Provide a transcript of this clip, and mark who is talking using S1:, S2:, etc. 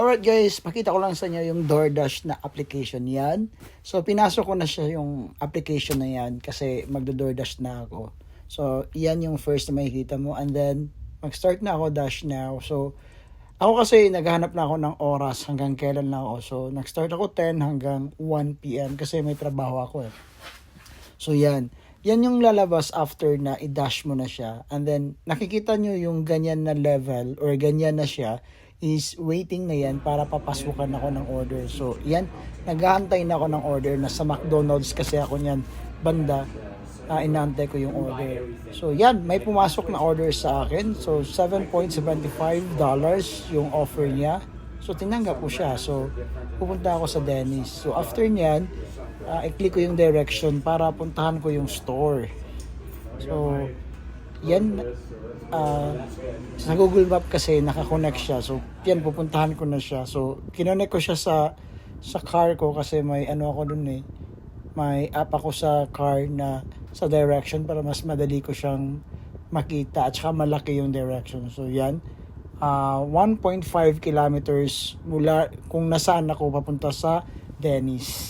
S1: Alright guys, pakita ko lang sa inyo yung DoorDash na application yan. So pinasok ko na siya yung application na yan kasi magdo-DoorDash na ako. So yan yung first na makikita mo and then mag-start na ako dash now. So ako kasi naghahanap na ako ng oras hanggang kailan na ako. So nag-start ako 10 hanggang 1 p.m. kasi may trabaho ako eh. So yan. Yan yung lalabas after na i-dash mo na siya. And then nakikita nyo yung ganyan na level or ganyan na siya is waiting na yan para papasukan ako ng order. So yan, naghahantay na ako ng order na sa McDonald's kasi ako niyan banda uh, inaantay ko yung order. So yan, may pumasok na order sa akin. So $7.75 yung offer niya. So tinanggap ko siya. So pupunta ako sa Dennis. So after niyan, uh, i-click ko yung direction para puntahan ko yung store. So yan uh, sa Google Map kasi nakakonect siya. So yan pupuntahan ko na siya. So kinonect ko siya sa sa car ko kasi may ano ako dun eh. May app ako sa car na sa direction para mas madali ko siyang makita at saka malaki yung direction. So yan. Uh, 1.5 kilometers mula kung nasaan ako papunta sa Dennis.